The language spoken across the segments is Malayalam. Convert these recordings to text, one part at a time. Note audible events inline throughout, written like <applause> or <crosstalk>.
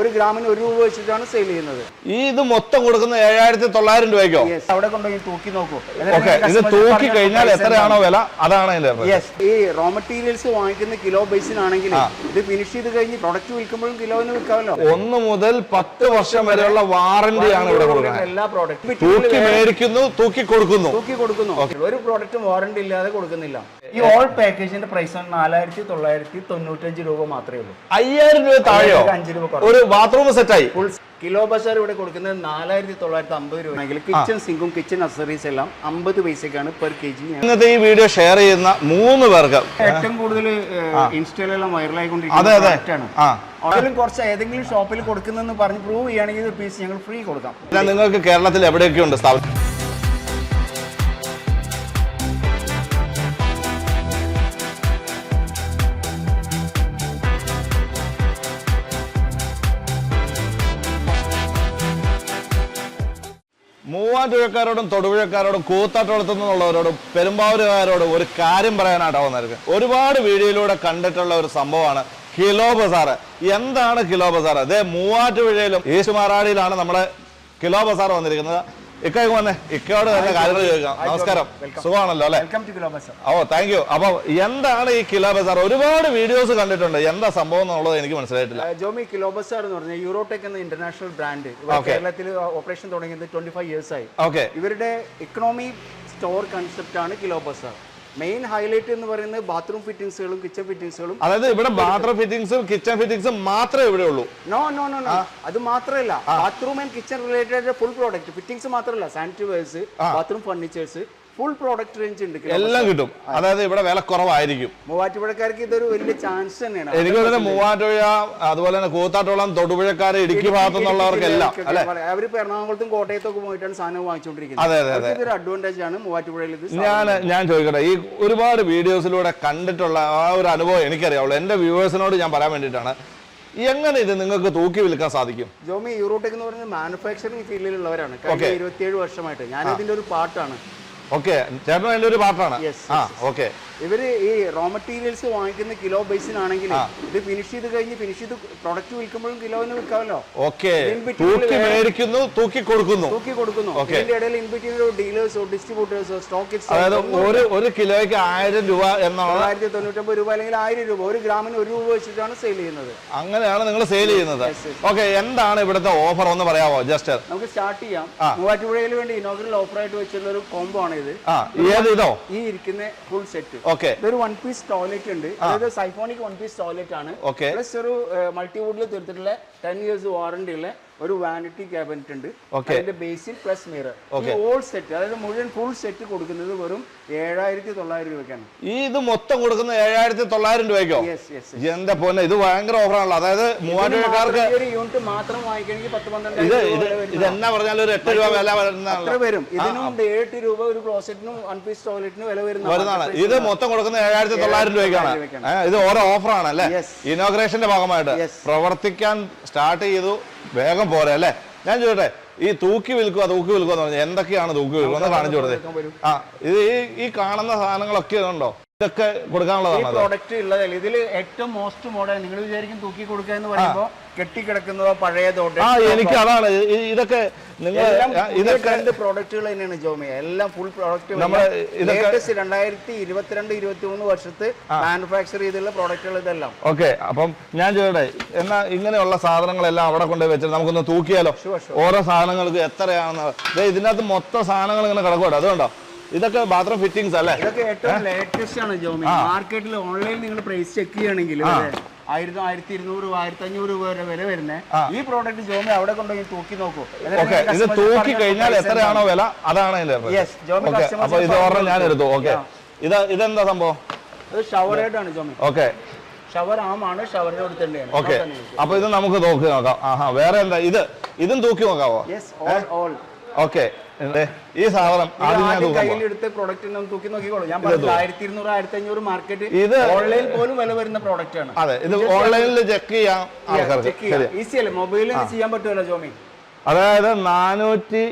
ഒരു ഗ്രാമിന് ഒരു രൂപ വെച്ചിട്ടാണ് സെയിൽ ചെയ്യുന്നത്. ഈ ഇത് മൊത്തം കൊടുക്കുന്ന ഏഴായിരത്തി തൊള്ളായിരം രൂപയ്ക്കോ? യെസ് അവിടെ കൊണ്ടുപോയി തൂക്കി നോക്കൂ. ഓക്കെ ഇത് തൂക്കി കഴിഞ്ഞാൽ എത്രയാണോ വില? അതാണ് അതിന്റെ rate. യെസ് ഈ റോ മെറ്റീരിയൽസ് വാങ്ങിക്കുന്ന കിലോ ബേസിനാണെങ്കിൽ ഇത് ഫിനിഷ് ചെയ്ത് കഴിഞ്ഞ് പ്രൊഡക്റ്റ് വിൽക്കുമ്പോഴും കിലോന് വിൽക്കാമല്ലോ. ഒന്ന് മുതൽ പത്ത് വർഷം വരെയുള്ള വാറന്റി ആണ് ഇവിടെ കൊടുക്കുന്നത്. എല്ലാ പ്രോഡക്റ്റും തൂക്കി മേടിക്കുന്നു തൂക്കി കൊടുക്കുന്നു. തൂക്കി കൊടുക്കുന്നു. ഒരു പ്രോഡക്റ്റും വാറന്റി ഇല്ലാതെ കൊടുക്കുന്നില്ല. ഈ ഓൾ പാക്കേജിന്റെ പ്രൈസ് നാലായിരത്തി തൊള്ളായിരത്തി തൊണ്ണൂറ്റഞ്ച് രൂപ മാത്രമേ ഉള്ളൂ. അയ്യായിരം രൂപ താഴെയോ? അഞ്ച് രൂപ ഒരു ബാത്റൂം സെറ്റായി കിലോ ബസാർ ഇവിടെ കൊടുക്കുന്നത് നാലായിരത്തി തൊള്ളായിരത്തി അമ്പത് രൂപ കിച്ചൺ സിങ്കും കിച്ചൺ അക്സറീസ് എല്ലാം അമ്പത് പൈസക്കാണ് പെർ കെ ജി ഇന്നത്തെ ഈ വീഡിയോ ഷെയർ ചെയ്യുന്ന മൂന്ന് പേർക്ക്. ഏറ്റവും കൂടുതൽ ഇൻസ്റ്റയിലെല്ലാം വൈറലായിക്കൊണ്ടിരിക്കുന്നത് അതിലും കുറച്ച് ഏതെങ്കിലും ഷോപ്പിൽ കൊടുക്കുന്നെന്ന് പറഞ്ഞ് പ്രൂവ് ചെയ്യുകയാണെങ്കിൽ പീസ് ഞങ്ങൾ ഫ്രീ കൊടുക്കാം. നിങ്ങൾക്ക് കേരളത്തിൽ എവിടെയൊക്കെ ഉണ്ട് സ്ഥാപനം മൂവാറ്റുപുഴക്കാരോടും തൊടുപുഴക്കാരോടും കൂത്താട്ടോളത്തു നിന്നുള്ളവരോടും പെരുമ്പാവൂരുകാരോടും ഒരു കാര്യം പറയാനാട്ടോ വന്നിരിക്കുന്നത് ഒരുപാട് വീഡിയോയിലൂടെ കണ്ടിട്ടുള്ള ഒരു സംഭവമാണ് കിലോ ബസാറ്. എന്താണ് കിലോ ബസാർ അതേ മൂവാറ്റുപുഴയിലും ഈശുമാറാടിയിലാണ് നമ്മുടെ കിലോ ബസാർ വന്നിരിക്കുന്നത്. ഇക്കയ്ക്ക് വന്നേ. ഇക്കയോട് തന്നെ കാര്യങ്ങൾ ചോദിക്കാം. നമസ്കാരം. സുഖമാണല്ലോ അല്ലെ? ഓ താങ്ക് യു അപ്പൊ എന്താണ് ഈ കിലോ ബസാർ ഒരുപാട് വീഡിയോസ് കണ്ടിട്ടുണ്ട്. എന്താ സംഭവം എന്നുള്ളത് എനിക്ക് മനസ്സിലായിട്ടില്ല. ജോമി കിലോ ബസാർ എന്ന് പറഞ്ഞാൽ യൂറോടെക് എന്ന ഇന്റർനാഷണൽ ബ്രാൻഡ്. കേരളത്തിൽ ഓപ്പറേഷൻ തുടങ്ങിയത് ട്വന്റി ഫൈവ് ഇയേഴ്സ് ആയി. ഓക്കെ ഇവരുടെ ഇക്കണോമി സ്റ്റോർ കൺസെപ്റ്റ് ആണ് കിലോ ബസാർ മെയിൻ ഹൈലൈറ്റ് എന്ന് പറയുന്നത് ബാത്റൂം ഫിറ്റിംഗ്സുകളും കിച്ചൺ ഫിറ്റിംഗ്സുകളും അതായത് ഇവിടെ ബാത്റൂം ഫിറ്റിംഗ്സും കിച്ചൺ ഫിറ്റിംഗ്സും മാത്രമേ ഇവിടെ ഉള്ളൂ. നോ നോ നോ നോ അത് മാത്രമല്ല. Bathroom and kitchen related full product fittings മാത്രമല്ല. Sanitary wares bathroom furnitures full product range ഉണ്ട് എല്ലാം കിട്ടും. അതായത് ഇവിടെ വില കുറവായിരിക്കും. മൂവാറ്റുപുഴക്കാർക്ക് ഇതൊരു വലിയ ചാൻസ് തന്നെയാണ്. എനിക്ക് തന്നെ മൂവാറ്റുപുഴ അതുപോലെ തന്നെ കൂത്താട്ടോളം തൊടുപുഴക്കാർ ഇടുക്കി ഭാഗത്തു നിന്നുള്ളവർക്കെല്ലാം അവർ അവരിപ്പോ എറണാകുളത്തും കോട്ടയത്തൊക്കെ പോയിട്ടാണ് സാധനം വാങ്ങിച്ചുകൊണ്ടിരിക്കുന്നത് അതെ, അതെ. ഇതൊരു അഡ്വാന്റേജ് ആണ് മൂവാറ്റുപുഴയിൽ ഞാൻ ഞാൻ ചോദിക്കട്ടെ ഈ ഒരുപാട് വീഡിയോസിലൂടെ കണ്ടിട്ടുള്ള ആ ഒരു അനുഭവം എനിക്കറിയാവുള്ളൂ. എന്റെ വ്യൂവേഴ്സിനോട് ഞാൻ പറയാൻ വേണ്ടിയിട്ടാണ്. എങ്ങനെ ഇത് നിങ്ങൾക്ക് തൂക്കി വിൽക്കാൻ സാധിക്കും? ജോമി യൂറോടെക് എന്ന് പറയുന്നത് മാനുഫാക്ചറിംഗ് ഫീൽഡിലുള്ളവരാണ് കഴിഞ്ഞ ഇരുപത്തിയേഴ് വർഷമായിട്ട്. ഞാൻ ഇതിന്റെ ഒരു പാർട്ടാണ് ഓക്കെ ചേട്ടൻ അതിന്റെ ഒരു പാർട്ടാണ് ആ ഓക്കെ ഇവർ ഈ റോ മെറ്റീരിയൽസ് വാങ്ങിക്കുന്ന കിലോ ബേസിനാണെങ്കിൽ ഇത് ഫിനിഷ് ചെയ്ത് കഴിഞ്ഞ് ഫിനിഷ് ചെയ്ത് പ്രൊഡക്റ്റ് വിൽക്കുമ്പോഴും കിലോന് വിൽക്കാമല്ലോ. ഓക്കെ തൂക്കി മേടിക്കുന്നു തൂക്കി കൊടുക്കുന്നു. തൂക്കി കൊടുക്കുന്നു. ഇതിന്റെ ഇടയിൽ ഇൻ ബിറ്റ്വീൻ ഡീലേഴ്സോ ഡിസ്ട്രിബ്യൂട്ടേഴ്സോ സ്റ്റോക്ക് അതായത് ഒരു ഒരു കിലോയ്ക്ക് ആയിരം രൂപ എന്നാണ് ആയിരത്തി തൊണ്ണൂറ്റൊമ്പത് രൂപ അല്ലെങ്കിൽ ആയിരം രൂപ ഒരു ഗ്രാമിന് ഒരു രൂപ വെച്ചിട്ടാണ് സെയിൽ ചെയ്യുന്നത്. അങ്ങനെയാണ് നിങ്ങൾ സെയിൽ ചെയ്യുന്നത്. ഓക്കെ എന്താണ് ഇവിടുത്തെ ഓഫർ ഒന്ന് പറയാമോ ജസ്റ്റ് നമുക്ക് സ്റ്റാർട്ട് ചെയ്യാം. മൂവാറ്റുപുഴയിൽ വേണ്ടി ഇനോഗ്രൽ ഓഫർ ആയിട്ട് വെച്ചിട്ടുള്ള ഒരു കോംബോ ആണ് ഇത് ഏത് ഇതോ? ഈ ഇരിക്കുന്ന ഫുൾ സെറ്റ് ഓക്കെ ഇതൊരു വൺ പീസ് ടോയ്ലറ്റ് ഉണ്ട്. അതായത് സൈഫോണിക് വൺ പീസ് ടോയ്ലറ്റ് ആണ്. പ്ലസ് ഒരു മൾട്ടിവുഡിൽ തീർത്തിട്ടുള്ള ടെൻ ഇയേഴ്സ് വാറണ്ടി ഉള്ള ഒരു വാനിറ്റി ക്യാബിനറ്റ് ഉണ്ട്. അതിന്റെ ബേസിൽ പ്ലസ് മിറർ ഓൾ സെറ്റ് അതായത് മുഴുവൻ ഫുൾ സെറ്റ് കൊടുക്കുന്നത് വെറും ഏഴായിരത്തി തൊള്ളായിരം രൂപയ്ക്കാണ്. ഈ ഇത് മൊത്തം കൊടുക്കുന്ന ഏഴായിരത്തി തൊള്ളായിരം രൂപയ്ക്കോ എന്താ പോലെ ഇത് ഭയങ്കര ഓഫറാണല്ലോ അതായത് മൂവാറ്റുപുഴക്കാർക്ക് ഒരു യൂണിറ്റ് മാത്രം വാങ്ങിക്കണമെങ്കിൽ പത്ത് പന്ത്രണ്ട് ഇത് എന്നാ പറഞ്ഞാൽ ഒരു എട്ട് രൂപ വില വരുന്ന വരും. ഇതിനും എട്ട് രൂപ ഒരു ക്ലോസറ്റിനും വൺ പീസ് ടോയ്ലറ്റിനും വില വരുന്ന വരുന്നതാണ്. ഇത് മൊത്തം കൊടുക്കുന്ന ഏഴായിരത്തി തൊള്ളായിരം രൂപയ്ക്കാണ്. ഇത് ഓരോ ഓഫറാണ് അല്ലേ. ഇനോഗ്രേഷന്റെ ഭാഗമായിട്ട് പ്രവർത്തിക്കാൻ സ്റ്റാർട്ട് ചെയ്തു. വേഗം പോരെ അല്ലേ? ഞാൻ ചോദിട്ടെ ഈ തൂക്കി വിൽക്കുക തൂക്കി വിൽക്കുക എന്ന് പറഞ്ഞാൽ എന്തൊക്കെയാണ് തൂക്കി വിൽക്കുക? എന്ന് കാണിച്ചു കൊടുത്തത് ആ ഇത് ഈ ഈ കാണുന്ന സാധനങ്ങളൊക്കെ ഉണ്ടോ? ഇതൊക്കെ കൊടുക്കാനുള്ളതാണ് പ്രോഡക്റ്റ് ഉള്ളത്. ഇതിൽ ഏറ്റവും മോസ്റ്റ് മോഡൽ നിങ്ങൾ വിചാരിക്കും തൂക്കി കൊടുക്കുക എന്ന് പറയുമ്പോൾ കെട്ടിക്കിടക്കുന്നതോ പഴയതോ ആ എനിക്ക് അതാണ്. ഇതൊക്കെ നിങ്ങൾ ഇതൊക്കെ രണ്ട് പ്രോഡക്റ്റുകൾ തന്നെയാണ് ജോമിയ എല്ലാം ഫുൾ പ്രോഡക്റ്റ് നമ്മൾ ലേറ്റസ്റ്റ് രണ്ടായിരത്തി ഇരുപത്തിരണ്ട് ഇരുപത്തി മൂന്ന് വർഷത്ത് മാനുഫാക്ചർ ചെയ്തുള്ള പ്രോഡക്റ്റുകൾ ഇതെല്ലാം. ഓക്കെ അപ്പം ഞാൻ ചോദിട്ടെ എന്നാ ഇങ്ങനെയുള്ള സാധനങ്ങളെല്ലാം അവിടെ കൊണ്ടുപോയി വെച്ചിട്ട് നമുക്കൊന്ന് തൂക്കിയാലോ. ഓരോ സാധനങ്ങൾക്ക് എത്രയാണെന്ന്. ഇതിനകത്ത് മൊത്തം സാധനങ്ങൾ ഇങ്ങനെ കിടക്കുവാട്ടോ. അതുകൊണ്ടോ? ഇതൊക്കെ ബാത്റൂം ഫിറ്റിംഗ്സ് അല്ലേ? ഇതൊക്കെ ഏറ്റവും ലേറ്റസ്റ്റ് ആണ് ജോമി. മാർക്കറ്റിൽ ഓൺലൈനിൽ നിങ്ങൾ പ്രൈസ് ചെക്ക് ചെയ്യണമെങ്കിൽ ആയിരത്തി ആയിരത്തി ഇരുന്നൂറ് ആയിരത്തി അഞ്ഞൂറ് രൂപ വരെ വില വരുന്നത് ഈ പ്രോഡക്റ്റ് ജോമി അവിടെ കൊണ്ടുപോയി തൂക്കി നോക്കൂ. ഇത് തൂക്കി കഴിഞ്ഞാൽ എത്രയാണോ വില? അതാണ് അപ്പൊ ഇത് ഓർഡർ ഞാൻ എടുത്തു ഓക്കെ ഇത് ഇതെന്താ സംഭവം? ഇത് ഷവർ ആണ് ജോമി. ഓക്കെ ഷവർ ആമാണ് ഷവറിന് കൊടുത്തിട്ടുണ്ട് ഓക്കെ അപ്പൊ ഇത് നമുക്ക് നോക്കി നോക്കാം. ആഹാ വേറെ എന്താ? ഇത് ഇതും തൂക്കി നോക്കാവോ? ഓക്കെ ഈ സാധനം കയ്യിലെടുത്ത് പ്രോഡക്റ്റ് തൂക്കി നോക്കിക്കോളൂ. ഞാൻ പറഞ്ഞു ആയിരത്തി ഇരുന്നൂറ് ആയിരത്തി അഞ്ഞൂറ് മാർക്കറ്റ് ഇത് ഓൺലൈൻ പോലും വില വരുന്ന പ്രോഡക്റ്റ് ആണ്. അതെ ഇത് ഓൺലൈനിൽ ചെക്ക് ചെയ്യാം ഈസി അല്ലേ? മൊബൈലിൽ ചെയ്യാൻ പറ്റുമല്ലോ ജോമി? അതായത് നാനൂറ്റി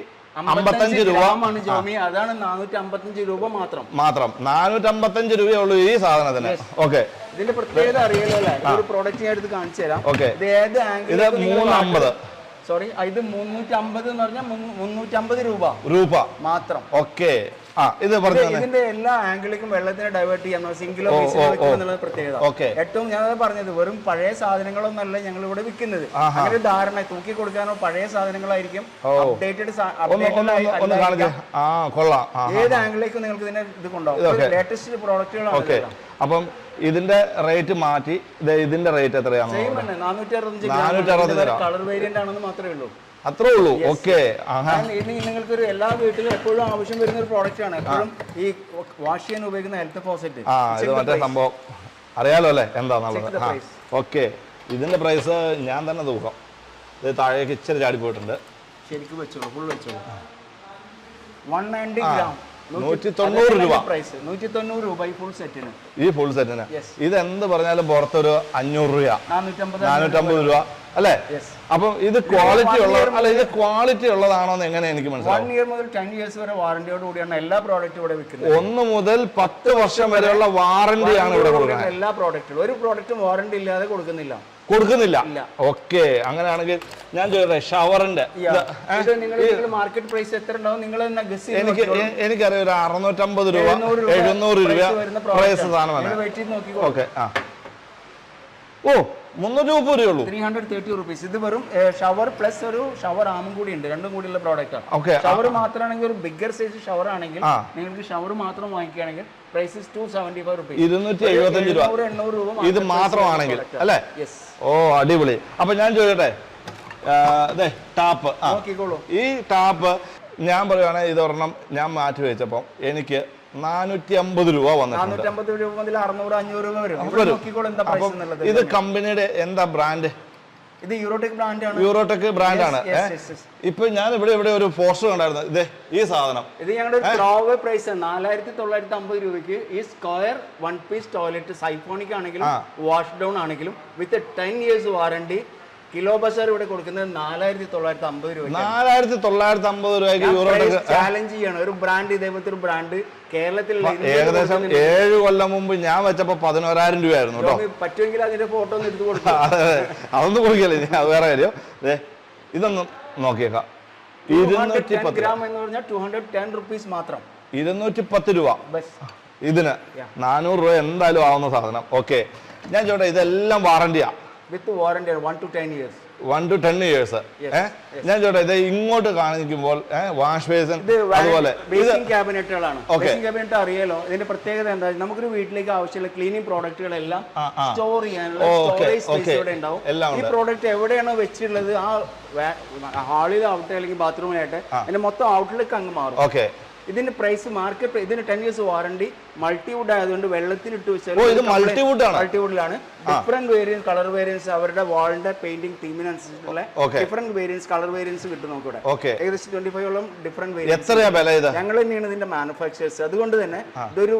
അമ്പത്തഞ്ച് രൂപ. ജോമി. അതാണ് നാനൂറ്റി അമ്പത്തഞ്ച് രൂപ മാത്രം. മാത്രം. നാനൂറ്റി അമ്പത്തഞ്ച് രൂപയേ ഉള്ളൂ ഈ സാധനത്തിന്. ഓക്കെ ഇതിന്റെ പ്രത്യേകത അറിയാലോ അല്ലേ? ഒരു പ്രോഡക്റ്റ് ഞാൻ എടുത്ത് കാണിച്ചു തരാം. ഓക്കെ ഇത് ഏത് ആംഗിൾ ഇത് മൂന്ന് അമ്പത് സോറി ഇത് മുന്നൂറ്റി അമ്പത് എന്ന് പറഞ്ഞാൽ മുന്നൂറ്റി അമ്പത് രൂപ. രൂപ. മാത്രം. ഓക്കെ ഇത് ഇതിന്റെ എല്ലാ ആംഗിളിലേക്കും വെള്ളത്തിനെ ഡൈവേർട്ട് ചെയ്യാൻ സിംഗിളോ എന്നുള്ള പ്രത്യേകത. ഏറ്റവും ഞാൻ പറഞ്ഞത് വെറും പഴയ സാധനങ്ങളൊന്നല്ല ഞങ്ങൾ ഇവിടെ വിൽക്കുന്നത് അങ്ങനെ ധാരണ തൂക്കി കൊടുക്കാനോ പഴയ സാധനങ്ങളായിരിക്കും അപ്ഡേറ്റഡ് ഏത് ആംഗിളിലേക്കും നിങ്ങൾക്ക് ഇതിനെ ഇത്. കൊണ്ടുപോകും. ലേറ്റസ്റ്റ് പ്രോഡക്റ്റുകളാണ് അപ്പം ഇതിന്റെ റേറ്റ് മാറ്റി ഇതിന്റെ റേറ്റ് എത്രയാണ് നാനൂറ്റി അറുപത്തഞ്ച് കളർ വേരിയന്റ് ആണെന്ന് മാത്രമേ ഉള്ളൂ. അത്രേ ഉള്ളൂ. ഓക്കെ നിങ്ങൾക്ക് ഒരു എല്ലാ വീട്ടിലും എപ്പോഴും ആവശ്യം വരുന്ന ഒരു പ്രോഡക്റ്റ് ആണ്. എപ്പോഴും ഈ വാഷ് ചെയ്യാൻ ഉപയോഗിക്കുന്ന ഹെൽത്ത് ഫോസറ്റ് ആ ഇത് മറ്റേ സംഭവം. അറിയാലോ അല്ലേ? എന്താന്നുള്ളത് നമ്മൾ ആ. ഓക്കെ ഇതിന്റെ പ്രൈസ് ഞാൻ തന്നെ തൂക്കാം. ഇത് താഴേക്ക് ഇച്ചിരി ചാടി പോയിട്ടുണ്ട്. ശരിക്കും വെച്ചോളൂ ഫുൾ വെച്ചോളൂ. വൺ നയന്റി ഗ്രാം നൂറ്റി തൊണ്ണൂറ് രൂപ. പ്രൈസ് നൂറ്റി തൊണ്ണൂറ് രൂപ ഈ ഫുൾ സെറ്റിന് ഈ ഫുൾ സെറ്റിന്. ഇത് എന്ത് പറഞ്ഞാലും പുറത്തൊരു അഞ്ഞൂറ് രൂപ. നാനൂറ്റമ്പത് രൂപ. അല്ലേ. അപ്പം ഇത് ക്വാളിറ്റി ഉള്ള അല്ല ഇത് ക്വാളിറ്റി ഉള്ളതാണോ എന്ന് എങ്ങനെ എനിക്ക് വൺ മനസ്സിലാവും? ഇയർ മുതൽ ടെൻ ഇയേഴ്സ് വരെ വാറണ്ടിയോട് കൂടിയാണ് എല്ലാ പ്രോഡക്റ്റും ഇവിടെ വിൽക്കുന്നത്. ഒന്ന് മുതൽ പത്ത് വർഷം വരെയുള്ള വാറന്റിയാണ് ഇവിടെ കൊടുക്കുന്നത്. എല്ലാ പ്രോഡക്റ്റും ഒരു പ്രോഡക്റ്റും വാറണ്ടി ഇല്ലാതെ കൊടുക്കുന്നില്ല. കൊടുക്കുന്നില്ല. ഇല്ല. ഓക്കെ അങ്ങനെയാണെങ്കിൽ ഞാൻ ചോദിക്കട്ടെ ഷവറിന്റെ Yeah. ഇത് നിങ്ങൾ മാർക്കറ്റ് പ്രൈസ് എത്ര ഉണ്ടാവും? നിങ്ങൾ എനിക്ക് എ- എനിക്കറിയാം ഒരു അറുന്നൂറ്റമ്പത് രൂപ എഴുന്നൂറ് രൂപ പ്രൈസ് നോക്കിക്കോ ഓക്കെ ആ. ഓ മുന്നൂറ്റി മുപ്പത് രൂപയുള്ളൂ ത്രീ ഹൺഡ്രഡ് തേർട്ടി റുപ്പീസ് ഇത് വെറും ഷവർ പ്ലസ് ഒരു ഷവർ ആമും കൂടി ഉണ്ട്. രണ്ടും കൂടിയുള്ള പ്രോഡക്റ്റ് ആണ്. ഓക്കെ ഷവർ മാത്രമാണെങ്കിൽ ഒരു ബിഗർ സൈസ് ഷവർ ആണെങ്കിൽ നിങ്ങൾക്ക് ഷവർ മാത്രം വാങ്ങിക്കുകയാണെങ്കിൽ price two seventy five rupees ഇരുന്നൂറ്റി എഴുപത്തഞ്ച് രൂപ. എണ്ണൂറ് രൂപ ഇത് മാത്രമാണെങ്കിൽ അല്ലേ? ഓ അടിപൊളി. അപ്പൊ ഞാൻ ചോദിക്കട്ടെ? ടാപ്പ് നോക്കിക്കോളൂ. ഈ ടാപ്പ് ഞാൻ പറയുവാണെങ്കിൽ ഇതൊരെണ്ണം ഞാൻ മാറ്റി വെച്ചപ്പം എനിക്ക് നാനൂറ്റി അമ്പത് രൂപ. വന്നിട്ടുണ്ട് ഇത് കമ്പനിയുടെ എന്താ ബ്രാൻഡ് ഇത് യൂറോടെക് ബ്രാൻഡ് ആണ്. യൂറോടെക് ബ്രാൻഡാണ്. ഇപ്പൊ ഞാൻ ഇവിടെ ഇവിടെ ഒരു പോസ്റ്റർ കണ്ടായിരുന്നു. ഇതേ ഈ സാധനം. ഇത് ഞങ്ങളുടെ ത്രോവേ പ്രൈസ് നാലായിരത്തി തൊള്ളായിരത്തി അമ്പത് രൂപയ്ക്ക് ഈ square one piece toilet siphonic ആണെങ്കിലും. വാഷ് ഡൗൺ ആണെങ്കിലും with ten years warranty kilo bazaar ഇവിടെ കൊടുക്കുന്നത് നാലായിരത്തി തൊള്ളായിരത്തി അമ്പത് രൂപ നാലായിരത്തി തൊള്ളായിരത്തി അമ്പത് രൂപയ്ക്ക് യൂറോടെക് ചാലഞ്ച് ചെയ്യണം. ഒരു ബ്രാൻഡ് ഇതേപോലത്തെ ഒരു ബ്രാൻഡ് കേരളത്തിൽ ഏകദേശം. ഏഴ് കൊല്ലം മുമ്പ് ഞാൻ വെച്ചപ്പോ പതിനോരായിരം രൂപയായിരുന്നു കേട്ടോ. പറ്റുമെങ്കിൽ അതിന്റെ ഫോട്ടോ ഒന്ന് എടുത്ത് കൊടുക്കാം. അതെ, <laughs> അതെ. അതൊന്നും കൊടുക്കല്ലേ ഞാൻ അത് വേറെ കാര്യം. ഇതൊന്ന് നോക്കിയേക്കാം. ഇരുന്നൂറ്റി പത്ത് ഗ്രാം എന്ന് പറഞ്ഞാൽ ടു ഹൺഡ്രഡ് ടെൻ റുപ്പീസ് മാത്രം. ഇരുന്നൂറ്റി പത്ത് രൂപ. ബസ് ഇതിന് നാനൂറ് രൂപ എന്തായാലും ആവുന്ന സാധനം. ഓക്കെ ഞാൻ ചോട്ടെ ഇതെല്ലാം വാറണ്ടിയാ with warranty one two ten years one two ten years ഞാൻ ചോട്ടെ ഇത് ഇങ്ങോട്ട് കാണിക്കുമ്പോൾ വാഷ് ബേസൻ അതുപോലെ ബേസിംഗ് ക്യാബിനറ്റുകളാണ് ബേസിംഗ് ക്യാബിനറ്റ് അറിയാലോ ഇതിന്റെ പ്രത്യേകത എന്താ? നമുക്കൊരു വീട്ടിലേക്ക് ആവശ്യമുള്ള ക്ലീനിങ് പ്രോഡക്റ്റുകളെല്ലാം. സ്റ്റോർ ചെയ്യാനുള്ള സ്റ്റോറേജ് സ്പേസ്. ഇവിടെ ഉണ്ടാവും. ഈ പ്രോഡക്റ്റ് എവിടെയാണോ വെച്ചിട്ടുള്ളത് ആ ഹാളിലാവട്ടെ അല്ലെങ്കിൽ ബാത്റൂമിലായിട്ട് അതിന്റെ മൊത്തം ഔട്ട്ലേക്ക് അങ്ങ് മാറും. ഇതിന്റെ പ്രൈസ് മാർക്കറ്റ് ഇതിന് ടെൻ ഇയേഴ്സ് വാറണ്ടി മൾട്ടിവുഡ് ആയതുകൊണ്ട് വെള്ളത്തിൽ ഇട്ട് വെച്ചാൽ? മൾട്ടിവുഡിലാണ് ഡിഫറെന്റ് വേരിയൻസ് കളർ വേരിയൻസ് അവരുടെ വാളിന്റെ പെയിന്റിംഗ് തീമിനനുസരിച്ചുള്ള. ഡിഫറെന്റ് വേരിയൻസ് കളർ വേരിയൻസ് കിട്ടും നമുക്ക് ഇവിടെ. ഓക്കെ ഏകദേശം ട്വന്റി ഫൈവോളം ഡിഫറെന്റ് വേരിയൻസ് ഞങ്ങൾ തന്നെയാണ് ഇതിന്റെ മാനുഫാക്ചേഴ്സ് അതുകൊണ്ട് തന്നെ ഇതൊരു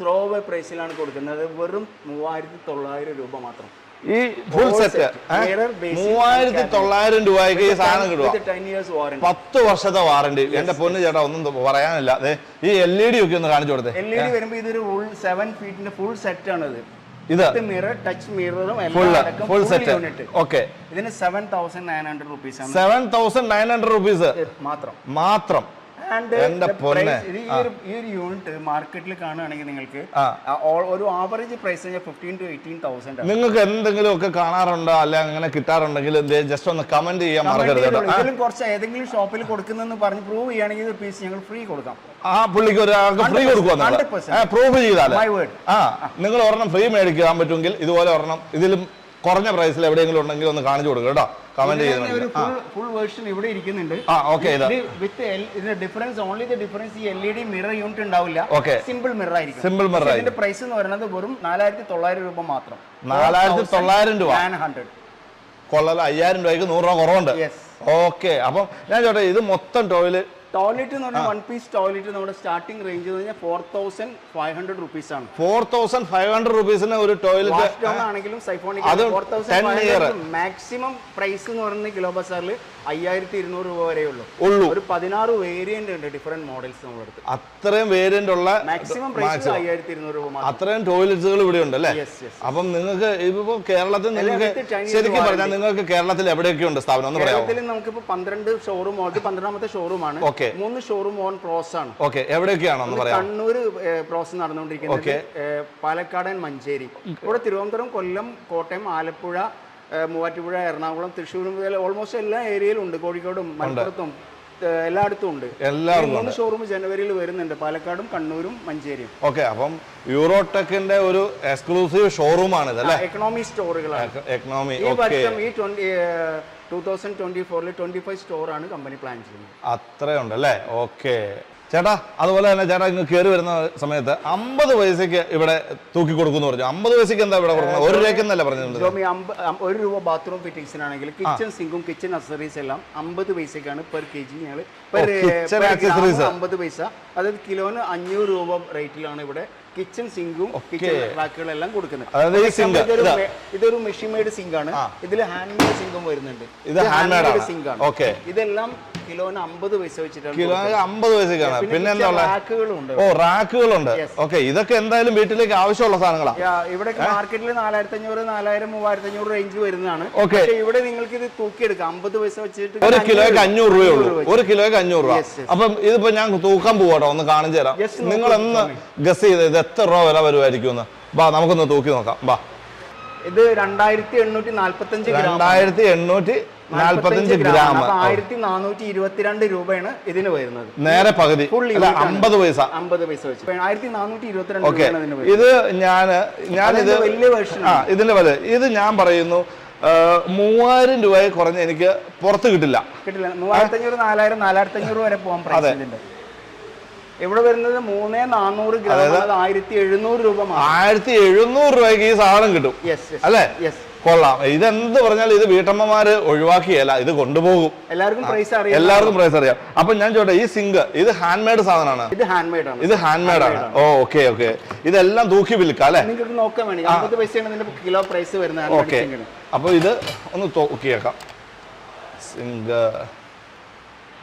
ത്രോ അവേ പ്രൈസിലാണ് കൊടുക്കുന്നത്. വെറും മൂവായിരത്തി തൊള്ളായിരം രൂപ മാത്രം. ഈ ഫുൾ സെറ്റ് മൂവായിരത്തി തൊള്ളായിരം രൂപയ്ക്ക് ഈ സാധനം കിട്ടുക പത്ത് വർഷത്തെ വാറണ്ടി എന്റെ പൊന്ന് ചേട്ടാ ഒന്നും പറയാനില്ല. അതെ ഈ എൽ ഇ ഡി ഒക്കെ ഒന്ന് കാണിച്ചു കൊടുത്തേ. എൽ ഇ ഡി വരുമ്പോ ഇതൊരു ഫുൾ സെവൻ ഫീറ്റിന്റെ ഫുൾ സെറ്റ് ആണ് ഇത്. ഇത് മിറർ ടച്ച് മിററും ഫുൾ സെറ്റ്. ഓക്കെ ഇതിന് seven thousand nine hundred rupees seven thousand nine hundred rupees മാത്രം. മാത്രം. ആൻഡ് ഈ ഒരു ഈ ഒരു യൂണിറ്റ് മാർക്കറ്റിൽ കാണുകയാണെങ്കിൽ നിങ്ങൾക്ക് ഒരു ആവറേജ് പ്രൈസ് കഴിഞ്ഞാൽ ഫിഫ്റ്റീൻ ടു എയ്റ്റീൻ തൗസൻഡ് നിങ്ങൾക്ക് എന്തെങ്കിലും ഒക്കെ കാണാറുണ്ടോ? അല്ല അങ്ങനെ കിട്ടാറുണ്ടെങ്കിൽ ജസ്റ്റ് ഒന്ന് കമന്റ് ചെയ്യാൻ മറക്കരുത് ഇതിലും കുറച്ച് ഏതെങ്കിലും ഷോപ്പിൽ കൊടുക്കുന്നെന്ന് പറഞ്ഞ് പ്രൂവ് ചെയ്യുകയാണെങ്കിൽ ഒരു പീസ് ഞങ്ങൾ ഫ്രീ കൊടുക്കാം. ആ പുള്ളിക്ക് ഒരാൾക്ക് ഫ്രീ 100%, കൊടുക്കുക 100%. പ്രൂഫ് ചെയ്താൽ നിങ്ങൾ ഒരെണ്ണം ഫ്രീ മേടിക്കാൻ പറ്റുമെങ്കിൽ ഇതുപോലെ ഒരെണ്ണം ഇതിലും കുറഞ്ഞ പ്രൈസിൽ എവിടെയെങ്കിലും ഉണ്ടെങ്കിൽ ഒന്ന് കാണിച്ചു കൊടുക്കുക കേട്ടോ. കമന്റ് ചെയ്യുന്നുണ്ട് ചെയ്ത് ഫുൾ വേർഷൻ ഇവിടെ ഇരിക്കുന്നുണ്ട്. ആ ഓക്കെ വിത്ത് ഇതിന്റെ ഡിഫറൻസ് ഓൺലി ദ ഡിഫറൻസ് ഈ L E D mirror unit ഉണ്ടാവില്ല. ഓക്കെ സിമ്പിൾ മിറർ ആയിരിക്കും. സിമ്പിൾ മിറർ ഇതിന്റെ പ്രൈസ് എന്ന് പറയുന്നത് വെറും നാലായിരത്തി തൊള്ളായിരം രൂപ മാത്രം. നാലായിരത്തി തൊള്ളായിരം രൂപ. നയൻ ഹൺഡ്രഡ് കൊള്ളല അയ്യായിരം രൂപയ്ക്ക് നൂറ് രൂപ കുറവുണ്ട്. ഓക്കെ അപ്പം ഞാൻ ചോട്ടെ ഇത് മൊത്തം ടോയിൽ ടോയ്ലറ്റ് എന്ന് പറഞ്ഞാൽ വൺ പീസ് ടോയ്ലറ്റ് നമ്മുടെ സ്റ്റാർട്ടിംഗ് റേഞ്ച് എന്ന് പറഞ്ഞാൽ four thousand five hundred rupees ആണ്. ഫോർ തൗസൻഡ് ഫൈവ് ഹൺഡ്രഡ് റുപ്പീസിന് ഒരു ടോയ്ലറ്റ് ആണെങ്കിലും സൈഫോണിക് അത് ഫോർ 10 തൗസൻഡ് മാക്സിമം പ്രൈസ് എന്ന് പറയുന്നത് കിലോ ബസാറിൽ അയ്യായിരത്തി ഇരുന്നൂറ് രൂപ വരെ ഉള്ളൂ. ഉള്ളൂ. ഒരു പതിനാറ് വേരിയന്റ് ഉണ്ട് ഡിഫറെന്റ് മോഡൽസ് നമ്മളെടുത്ത് അത്രയും വേരിയന്റ് ഉള്ള മാക്സിമം പ്രൈസ് അയ്യായിരത്തി ഇരുന്നൂറ് രൂപ അത്രയും ടോയ്ലറ്റ്സുകൾ ഇവിടെ ഉണ്ട് അല്ലേ അപ്പം നിങ്ങൾക്ക് ഇപ്പോ കേരളത്തിൽ നിങ്ങൾക്ക് ശരിക്കും പറഞ്ഞാൽ നിങ്ങൾക്ക് കേരളത്തിൽ എവിടെയൊക്കെ ഉണ്ട് സ്ഥാപനം എന്ന് പറയാം കേരളത്തിൽ നമുക്കിപ്പോ പന്ത്രണ്ട് ഷോറൂം ഇത് പന്ത്രണ്ടാമത്തെ ഷോറൂം ആണ്. ഓക്കെ മൂന്ന് ഷോറൂം ഓൺ പ്രോസ് ആണ്. ഓക്കെ എവിടെയൊക്കെയാണെന്ന് പറയാം കണ്ണൂര് പ്രോസ് നടന്നുകൊണ്ടിരിക്കുന്നത് ഏഹ്, പാലക്കാട് ആൻഡ് മഞ്ചേരി. ഇവിടെ തിരുവനന്തപുരം കൊല്ലം കോട്ടയം ആലപ്പുഴ മൂവാറ്റുപുഴ എറണാകുളം തൃശ്ശൂർ മുതൽ ഓൾമോസ്റ്റ് എല്ലാ ഏരിയയിലും ഉണ്ട്. കോഴിക്കോടും മലപ്പുറത്തും എല്ലായിടത്തും ഉണ്ട്. മൂന്ന് ഷോറൂം ജനുവരിയിൽ വരുന്നുണ്ട്. പാലക്കാടും കണ്ണൂരും മഞ്ചേരിയും. ഓക്കെ അപ്പം യൂറോടെക്കിന്റെ ഒരു എക്സ്ക്ലൂസീവ് ഷോറൂമാണ് അല്ലേ? എക്കണോമി സ്റ്റോറുകളാണ് എക്കണോമി ഈ വർഷം ഈ ട്വന്റി ടൂ തൗസൻഡ് ട്വന്റി ഫോറിൽ ട്വന്റി ഫൈവ് സ്റ്റോറാണ് കമ്പനി പ്ലാൻ ചെയ്യുന്നത്. അത്രയുണ്ട് അല്ലേ? ഓക്കെ. ചേട്ടാ അതുപോലെ തന്നെ ചേട്ടാ ഇങ്ങ് കയറി വരുന്ന സമയത്ത് അമ്പത് പൈസക്ക് ഇവിടെ തൂക്കി കൊടുക്കുന്നു പറഞ്ഞു. അമ്പത് പൈസക്ക് എന്താ ഇവിടെ കൊടുക്കുന്നത്? ഒരു രൂപയ്ക്കെന്നല്ല പറഞ്ഞത്? ഒരു രൂപ ബാത്റൂം ഫിറ്റിംഗ്സിനാണെങ്കിൽ കിച്ചൺ സിങ്കും കിച്ചൺ അക്സറീസ് എല്ലാം അമ്പത് പൈസക്കാണ് പെർ കെ ജി ഞങ്ങൾ. അമ്പത് പൈസ. അതായത് കിലോന് അഞ്ഞൂറ് രൂപ റേറ്റിലാണ് ഇവിടെ കിച്ചൺ സിങ്കും കിച്ചൺ റാക്കുകളെല്ലാം കൊടുക്കുന്നത്. ഇതൊരു മെഷീൻ മെയ്ഡ് സിങ്ക് ആണ്. ഇതിൽ ഹാൻഡ് മെയ്ഡ് സിങ്കും വരുന്നുണ്ട്. ഇത് ഹാൻഡ് മെയ്ഡ് സിങ്ക് ആണ്? ഓക്കെ. ഇതെല്ലാം കിലോന് അമ്പത് പൈസ വെച്ചിട്ടാണ് അമ്പത് പൈസക്കാണ് പിന്നെ എന്താ റാക്കുകളുണ്ട് ഓ റാക്കുകളുണ്ട് ഓക്കെ ഇതൊക്കെ എന്തായാലും വീട്ടിലേക്ക് ആവശ്യമുള്ള സാധനങ്ങളാണ് ഇവിടെ മാർക്കറ്റിൽ നാലായിരത്തി അഞ്ഞൂറ് നാലായിരം മൂവായിരത്തി അഞ്ഞൂറ് റേഞ്ച് വരുന്നതാണ്. ഓക്കെ. ഇവിടെ നിങ്ങൾക്ക് ഇത് തൂക്കിയെടുക്കാം. അമ്പത് പൈസ വെച്ചിട്ട് ഒരു കിലോയ്ക്ക് അഞ്ഞൂറ് രൂപയേ ഉള്ളൂ. ഒരു കിലോയ്ക്ക് അഞ്ഞൂറ് രൂപ. അപ്പം ഇതിപ്പോ ഞാൻ തൂക്കാൻ പോവാട്ടോ. ഒന്ന് കാണിച്ചു തരാം നിങ്ങൾ ഒന്ന് ഗസ് ചെയ്ത് ഇത് എത്ര രൂപ വില വരുമായിരിക്കും എന്ന്? ബാ നമുക്കൊന്ന് തൂക്കി നോക്കാം. ബാ. ഇത് രണ്ടായിരത്തി എണ്ണൂറ്റി നാല്പത്തി അഞ്ച് രണ്ടായിരത്തി എണ്ണൂറ്റി നാൽപ്പത്തഞ്ച് ഗ്രാം. ആയിരത്തി നാനൂറ്റി ഇരുപത്തിരണ്ട് രൂപയാണ് ഇതിന് വരുന്നത്. നേരെ പകുതി. അമ്പത് പൈസ. അമ്പത് പൈസ വെച്ച്. ആയിരത്തി നാനൂറ്റി ഇരുപത്തിരണ്ട് ഇത് ഞാൻ ഞാൻ ഇത് വലിയ വേർഷൻ ഇതിന്റെ വില. ഇത് ഞാൻ പറയുന്നു മൂവായിരം രൂപയെ കുറഞ്ഞ് എനിക്ക് പുറത്ത് കിട്ടില്ല. കിട്ടില്ല. മൂവായിരത്തി അഞ്ഞൂറ് നാലായിരം നാലായിരത്തി അഞ്ഞൂറ് വരെ പോകാൻ ഇതിന്റെ. ഇവിടെ വരുന്നത് മൂന്നേ നാനൂറ് ഗ്രാം അതായത് ആയിരത്തി എഴുന്നൂറ് രൂപ ആയിരത്തി എഴുന്നൂറ് രൂപയ്ക്ക് ഈ സാധനം കിട്ടും. അല്ലേ? കൊള്ളാം. ഇതെന്ത് പറഞ്ഞാൽ ഇത് വീട്ടമ്മമാര് ഒഴിവാക്കിയല്ല ഇത് കൊണ്ടുപോകും. എല്ലാവർക്കും പ്രൈസ് അറിയാം. എല്ലാവർക്കും പ്രൈസ് അറിയാം. അപ്പൊ ഞാൻ ചോട്ടെ ഈ സിങ്ക് ഇത് ഹാൻഡ് മെയ്ഡ് സാധനമാണ്? ഇത് ഹാൻഡ് മെയ്ഡ് ആണ്. ഇത് ഹാൻഡ് മെയ്ഡ് ആണ്. ഓ ഓക്കെ ഓക്കെ ഇതെല്ലാം തൂക്കി വിൽക്കാം അല്ലെ? നിങ്ങൾക്ക് നോക്കാൻ വേണ്ടി. അമ്പത് പൈസയാണ് ഇതിന്റെ കിലോ പ്രൈസ് വരുന്നത്. ഓക്കെ അപ്പൊ ഇത് ഒന്ന് തൂക്കിയേക്കാം. സിങ്ക്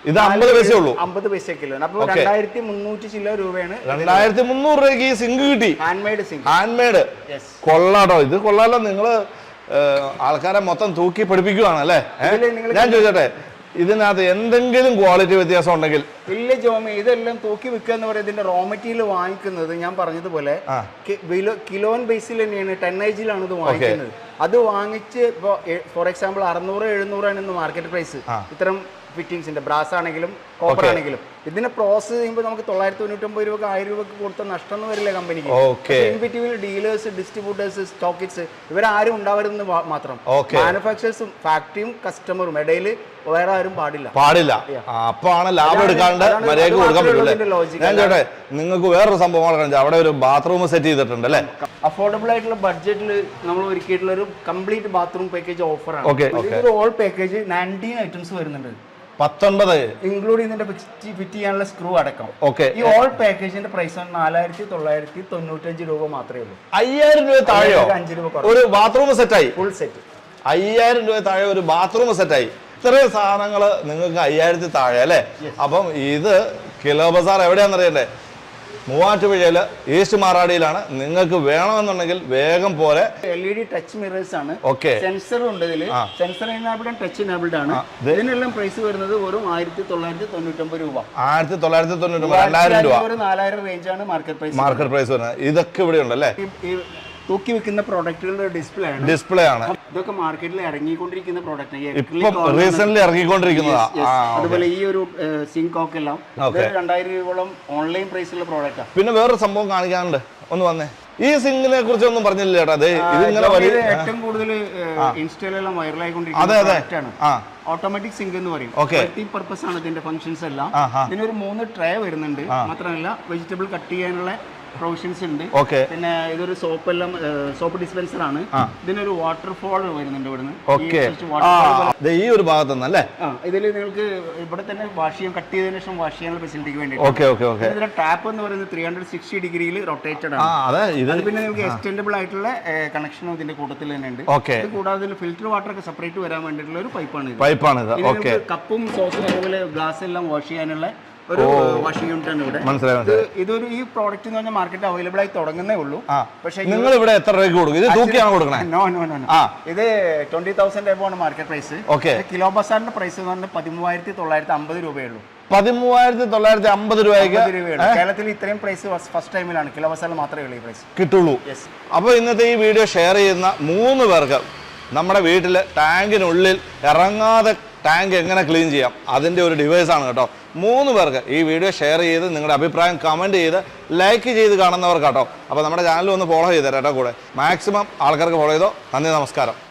ഇത് അമ്പത് പൈസ ഉള്ളൂ. അമ്പത് പൈസ കിലോ. അപ്പൊ രണ്ടായിരത്തി മുന്നൂറ്റി ചില്ല രൂപയാണ് രണ്ടായിരത്തി മുന്നൂറ് രൂപയ്ക്ക് ഈ സിങ്ക് കിട്ടി. Handmade sink. Hand made yes കൊള്ളാട്ടോ. ഇത് കൊള്ളാലോ. നിങ്ങൾ ആൾക്കാരെ മൊത്തം തൂക്കി പഠിപ്പിക്കുവാണ് അല്ലേ? ഞാൻ ചോദിച്ചോട്ടെ ഇതിനകത്ത് എന്തെങ്കിലും ക്വാളിറ്റി വ്യത്യാസം ഉണ്ടെങ്കിൽ. ഇല്ല ജോമി. ഇതെല്ലാം തൂക്കി വിൽക്കുക എന്ന് പറയുന്നത് ഇതിന്റെ റോ മെറ്റീരിയൽ വാങ്ങിക്കുന്നത് ഞാൻ പറഞ്ഞതുപോലെ കിലോൻ ബേസിൽ തന്നെയാണ്. ടെന്നേജിലാണ് ഇത് വാങ്ങിക്കുന്നത്. അത് വാങ്ങിച്ച് ഇപ്പോൾ ഫോർ എക്സാമ്പിൾ അറുന്നൂറ് എഴുന്നൂറാണ് ഇന്ന് മാർക്കറ്റ് പ്രൈസ് ഇത്തരം ഫിറ്റിംഗ്സിന്റെ ബ്രാസ് ആണെങ്കിലും കോപ്പർ ആണെങ്കിലും. ഇതിനെ പ്രോസസ് ചെയ്യുമ്പോൾ നമുക്ക് തൊള്ളായിരത്തി തൊണ്ണൂറ്റൊമ്പത് രൂപ ആയിരം രൂപക്ക് കൊടുത്ത നഷ്ടം എന്ന് വരില്ല കമ്പനിക്ക് ഇൻവിറ്റീവിൽ ഡീലേഴ്സ് ഡിസ്ട്രിബ്യൂട്ടേഴ്സ് സ്റ്റോക്കിറ്റ്സ് ഇവരാരും ഉണ്ടാവരുതെന്ന് മാത്രം. മാനുഫാക്ചറേഴ്സും മാനുഫാക്ചേഴ്സും ഫാക്ടറിയും കസ്റ്റമറും ഇടയിൽ വേറെ ആരും പാടില്ല. പാടില്ല. അപ്പൊ അപ്പാണ് ലാഭം എടുക്കാണ്ട് മര്യാദയ്ക്ക് കൊടുക്കാൻ മാത്രമേ പറ്റൂലേ ഉള്ളൂ ഇതിന്റെ logic. ഞാൻ ചോട്ടെ നിങ്ങൾക്ക് വേറൊരു സംഭവം അവിടെ ഒരു ബാത്റൂം സെറ്റ് ചെയ്തിട്ടുണ്ട് അല്ലേ? അഫോർഡബിൾ ആയിട്ടുള്ള ബഡ്ജറ്റിൽ നമ്മൾ ഒരുക്കിയിട്ടുള്ള ഒരു കംപ്ലീറ്റ് ബാത്റൂം പാക്കേജ് ഓഫറാണ്. ഓൾ പാക്കേജ് നയന്റീൻ ഐറ്റംസ് വരുന്നുണ്ട്. പത്തൊൻപത്. ഇൻക്ലൂഡ് ഇതിന്റെ ഫിറ്റ് ചെയ്യാനുള്ള സ്ക്രൂ അടക്കം. ഓക്കെ. ഈ ഓൾ പാക്കേജിന്റെ പ്രൈസ് നാലായിരത്തി തൊള്ളായിരത്തി തൊണ്ണൂറ്റഞ്ച് രൂപ മാത്രമേ ഉള്ളൂ. അയ്യായിരം രൂപ താഴെയോ? അഞ്ച് രൂപ ഒരു ബാത്റൂം സെറ്റായി ഫുൾ സെറ്റ് അയ്യായിരം രൂപ താഴെ ഒരു ബാത്റൂം സെറ്റായി ഇത്രയും സാധനങ്ങൾ നിങ്ങൾക്ക് അയ്യായിരത്തി താഴെ അല്ലേ? അപ്പം ഇത് കിലോ ബസാർ എവിടെയാണെന്നറിയണ്ടേ? മൂവാറ്റുപുഴയിൽ ഈസ്റ്റ് മാറാടിയിലാണ് നിങ്ങൾക്ക് വേണമെന്നുണ്ടെങ്കിൽ വേഗം പോലെ. L E D touch mirrors ആണ്. ഓക്കെ സെൻസർ ഉണ്ട് ഇതിൽ sensor enabled and touch enabled ആണ്. ഇതിനെല്ലാം പ്രൈസ് വരുന്നത് വെറും ആയിരത്തി തൊള്ളായിരത്തി തൊണ്ണൂറ്റൊമ്പത് രൂപ. ആയിരത്തി തൊള്ളായിരത്തി തൊണ്ണൂറ്റൊമ്പത് രണ്ടായിരം രൂപ. ഒരു നാലായിരം റേഞ്ച് ആണ് മാർക്കറ്റ് പ്രൈസ് മാർക്കറ്റ് പ്രൈസ് വരുന്നത്. ഇതൊക്കെ ഇവിടെ ഉണ്ടല്ലേ തൂക്കി വെക്കുന്ന പ്രോഡക്റ്റുകളുടെ ഡിസ്പ്ലേ ആണ്. ഡിസ്പ്ലേ ആണ്. ഇതൊക്കെ മാർക്കറ്റിൽ ഇറങ്ങിക്കൊണ്ടിരിക്കുന്ന പ്രോഡക്റ്റ് ഇറങ്ങിക്കൊണ്ടിരിക്കുന്നതാണ് റീസെന്റ് ഇറങ്ങിക്കൊണ്ടിരിക്കുന്നതാ. ആ അതുപോലെ ഈ ഒരു സിങ്ക് ഒക്കെ എല്ലാം. രണ്ടായിരം രൂപയോളം ഓൺലൈൻ പ്രൈസുള്ള പ്രോഡക്റ്റാണ് പിന്നെ വേറൊരു സംഭവം കാണിക്കാനുണ്ട്. ഒന്ന് വന്നേ. ഈ സിംഗിനെ കുറിച്ച് ഒന്നും പറഞ്ഞില്ല ചേട്ടാ? അതെ ഇതിങ്ങനെ ഏറ്റവും കൂടുതൽ ഇൻസ്റ്റയിലെല്ലാം അതെ വൈറലായിക്കൊണ്ടിരിക്കുന്ന അതെ പ്രോഡക്റ്റ് ആണ്. ആ. ഓട്ടോമാറ്റിക് സിങ്ക് എന്ന് പറയും. മൾട്ടി പർപ്പസ് ആണ് ഇതിന്റെ ഫംഗ്ഷൻസ് എല്ലാം. ഇതിനൊരു മൂന്ന് ട്രേ വരുന്നുണ്ട്. മാത്രമല്ല വെജിറ്റബിൾ കട്ട് ചെയ്യാനുള്ള പ്രൊവിഷൻസ് ഉണ്ട്. ഓക്കെ പിന്നെ ഇതൊരു സോപ്പ് എല്ലാം സോപ്പ് ഡിസ്പെൻസർ ആണ്. ഇതിനൊരു വാട്ടർഫോൾ വരുന്നുണ്ട് ഇവിടുന്ന്. ഓക്കെ ഈ ഒരു ഭാഗത്ത് അല്ലേ ഇതിൽ നിങ്ങൾക്ക് ഇവിടെ തന്നെ വാഷ് ചെയ്യാൻ കട്ട് ചെയ്തതിനു ശേഷം വാഷ് ചെയ്യാനുള്ള ഫെസിലിറ്റിക്ക് വേണ്ടി ഓക്കെ ഓക്കെ ഓക്കെ ഇതിന്റെ ടാപ്പ് എന്ന് പറയുന്നത് ത്രീ ഹൺഡ്രഡ് സിക്സ്റ്റി ഡിഗ്രിയിൽ റൊട്ടേറ്റഡ് ആണ്. അതെ പിന്നെ നിങ്ങൾക്ക് എക്സ്റ്റൻഡബിൾ ആയിട്ടുള്ള കണക്ഷനും ഇതിന്റെ കൂട്ടത്തിൽ തന്നെ ഉണ്ട്. ഓക്കെ ഇത് കൂടാതെ ഫിൽറ്റർ വാട്ടർ ഒക്കെ സെപ്പറേറ്റ് വരാൻ വേണ്ടിയിട്ടുള്ള ഒരു പൈപ്പാണ് ഓക്കെ കപ്പും സോസും അതുപോലെ ഗ്ലാസ് എല്ലാം വാഷ് ചെയ്യാനുള്ള ഒരു വാഷിംഗ് യൂണിറ്റ് ആണ് ഇവിടെ. മനസ്സിലായി ഇതൊരു ഈ പ്രോഡക്റ്റ് എന്ന് പറഞ്ഞാൽ മാർക്കറ്റ് അവൈലബിൾ ആയി തുടങ്ങുന്നേ ഉള്ളൂ. പക്ഷേ നിങ്ങൾ ഇവിടെ എത്ര രൂപയ്ക്ക് കൊടുക്കും? ഇത് തൂക്കിയാണ് കൊടുക്കണേ? No no no. ഇത് ട്വന്റി തൗസൻഡ് ആണ് മാർക്കറ്റ് പ്രൈസ് ഓക്കെ കിലോ ബസാറിന്റെ പ്രൈസ് എന്ന് പറഞ്ഞാൽ പതിമൂവായിരത്തി തൊള്ളായിരത്തി അമ്പത് രൂപയേ ഉള്ളൂ. പതിമൂവായിരത്തി തൊള്ളായിരത്തി അമ്പത് രൂപയ്ക്ക്? കേരളത്തിൽ ഇത്രയും പ്രൈസ് ഫസ്റ്റ് ടൈമിലാണ് കിലോ ബസാറിൽ മാത്രമേ ഉള്ളൂ ഈ പ്രൈസ് കിട്ടുള്ളൂ. അപ്പോൾ ഇന്നത്തെ ഈ വീഡിയോ ഷെയർ ചെയ്യുന്ന മൂന്ന് പേർക്ക് നമ്മുടെ വീട്ടിൽ ടാങ്കിനുള്ളിൽ ഇറങ്ങാതെ ടാങ്ക് എങ്ങനെ ക്ലീൻ ചെയ്യാം? അതിന്റെ ഒരു ഡിവൈസ് ആണ് കേട്ടോ. മൂന്ന് പേർക്ക് ഈ വീഡിയോ ഷെയർ ചെയ്ത് നിങ്ങളുടെ അഭിപ്രായം കമന്റ് ചെയ്ത് ലൈക്ക് ചെയ്ത് കാണുന്നവർക്ക് കേട്ടോ അപ്പോൾ നമ്മുടെ ചാനൽ ഒന്ന് ഫോളോ ചെയ്തേരാം കേട്ടോ കൂടെ. മാക്സിമം ആൾക്കാർക്ക് ഫോളോ ചെയ്തോ. നന്ദി നമസ്കാരം.